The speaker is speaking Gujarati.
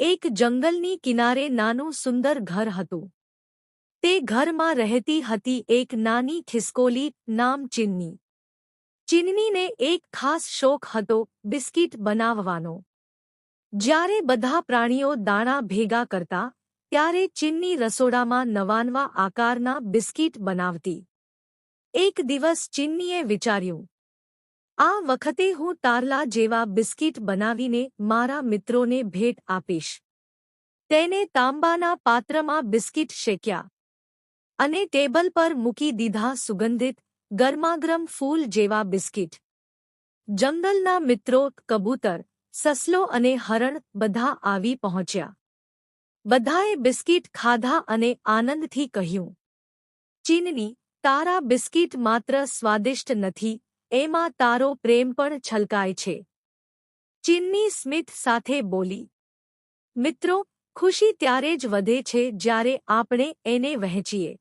એક જંગલની કિનારે નાનું સુંદર ઘર હતું. તે ઘરમાં રહેતી હતી એક નાની ખિસકોલી નામ ચિન્ની. ચિન્નીને એક ખાસ શોખ હતો બિસ્કિટ બનાવવાનો. જ્યારે બધા પ્રાણીઓ દાણા ભેગા કરતા, ત્યારે ચિન્ની રસોડામાં નવાનવા આકારના બિસ્કિટ બનાવતી. એક દિવસ ચિન્નીએ વિચાર્યું આ વખતે હું તારલા જેવા બિસ્કિટ બનાવીને મારા મિત્રોને ભેટ આપીશ. તેને તાંબાના પાત્રમાં બિસ્કિટ શેક્યા અને ટેબલ પર મૂકી દીધા સુગંધિત, ગરમાગરમ ફૂલ જેવા બિસ્કિટ. જંગલના મિત્રો કબૂતર, સસલો અને હરણ બધા આવી પહોંચ્યા. બધાએ બિસ્કિટ ખાધા અને આનંદથી કહ્યું ચીનની તારા બિસ્કિટ માત્ર સ્વાદિષ્ટ નથી એમાં તારો પ્રેમ પણ છલકાય છે. ચીનની સ્મિત સાથે બોલી, મિત્રો, ખુશી ત્યારે જ વધે છે જ્યારે આપણે એને વહેંચીએ.